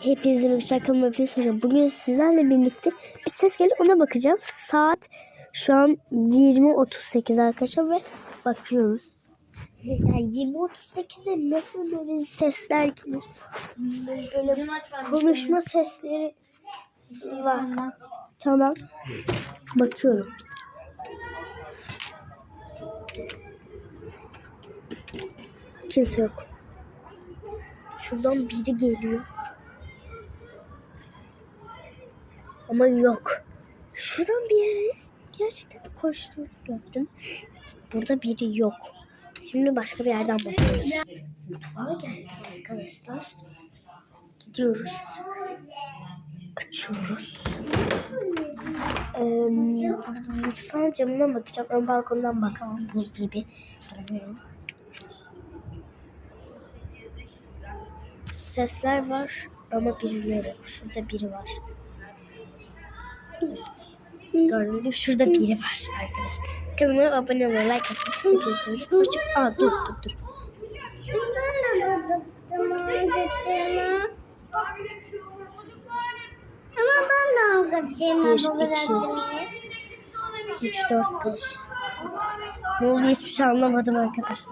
Hepinize bir şakalı yapayım soracağım. Bugün sizlerle birlikte bir ses geldi ona bakacağım. Saat şu an 20.38 arkadaşlar ve bakıyoruz. Yani 20.38'de nasıl böyle sesler gelir? Böyle konuşma sesleri var. Tamam. Bakıyorum. Kimse yok. Şuradan biri geliyor. Ama yok. Şuradan bir yere gerçekten koştuğunu gördüm. Burada biri yok. Şimdi başka bir yerden bakıyoruz. Mutfağa geldik arkadaşlar. Gidiyoruz. Açıyoruz. Ee, mutfağın camından bakacağım. Ön balkondan bakamam. Buz gibi. Sesler var ama birileri. Şurada biri var. Evet. Gördüğünüz gibi şurada biri var arkadaşlar. Kanalıma abone olmayı, like atmayı, hepinizi seviyorum. Hoşça Aa dur dur dur. Ama ben de anlatacağım. Bir, iki, üç, dört, beş. Ne oluyor hiçbir şey anlamadım arkadaşlar.